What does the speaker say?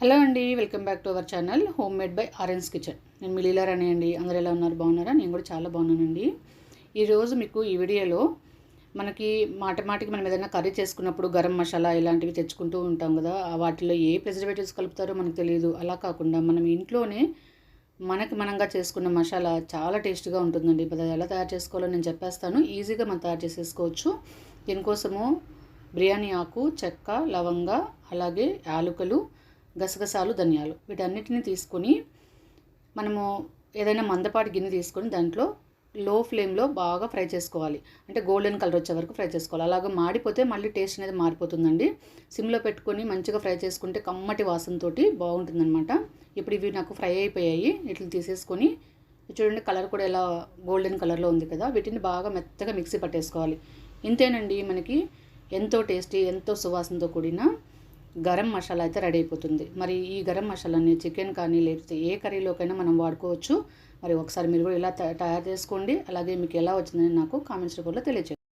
Hello అండి welcome back to our channel home made by orange kitchen. నేను మిలీలా అండి. అందరు ఎలా ఉన్నారు? బాగున్నారా? నేను కూడా చాలా బాగున్నానండి. ఈరోజు మీకు ఈ వీడియోలో మనకి మాట మాటికి మనం ఏదైనా కర్రీ చేసుకున్నప్పుడు గరం మసాలా ఇలాంటివి తెచ్చుకుంటూ ఉంటాం కదా వాటిలో ఏ ప్రిజర్వేటివ్స్ కలుపుతారో మనకు తెలియదు. అలా కాకుండా మనం ఇంట్లోనే మనకి మనంగా చేసుకున్న మసాలా చాలా టేస్ట్గా ఉంటుందండి. అది ఎలా తయారు చేసుకోవాలో నేను చెప్పేస్తాను. ఈజీగా మనం తయారు చేసేసుకోవచ్చు. దీనికోసము బిర్యానీ ఆకు చెక్క లవంగ అలాగే యాలుకలు గసగసాలు ధనియాలు వీటన్నిటిని తీసుకొని మనము ఏదైనా మందపాటి గిన్నె తీసుకొని దాంట్లో లో ఫ్లేమ్లో బాగా ఫ్రై చేసుకోవాలి. అంటే గోల్డెన్ కలర్ వచ్చే వరకు ఫ్రై చేసుకోవాలి. అలాగ మాడిపోతే మళ్ళీ టేస్ట్ అనేది మారిపోతుందండి. సిమ్లో పెట్టుకొని మంచిగా ఫ్రై చేసుకుంటే కమ్మటి వాసనతో బాగుంటుందన్నమాట. ఇప్పుడు ఇవి నాకు ఫ్రై అయిపోయాయి. వీటిని తీసేసుకొని చూడండి కలర్ కూడా ఎలా గోల్డెన్ కలర్లో ఉంది కదా వీటిని బాగా మెత్తగా మిక్సీ పట్టేసుకోవాలి. ఇంతేనండి మనకి ఎంతో టేస్టీ ఎంతో సువాసనతో కూడిన గరం మసాలా అయితే రెడీ అయిపోతుంది. మరి ఈ గరం మసాలాని చికెన్ కానీ లేకపోతే ఏ కర్రీలోకైనా మనం వాడుకోవచ్చు. మరి ఒకసారి మీరు కూడా ఇలా తయారు చేసుకోండి. అలాగే మీకు ఎలా వచ్చిందని నాకు కామెంట్స్ రూపంలో తెలియచేయండి.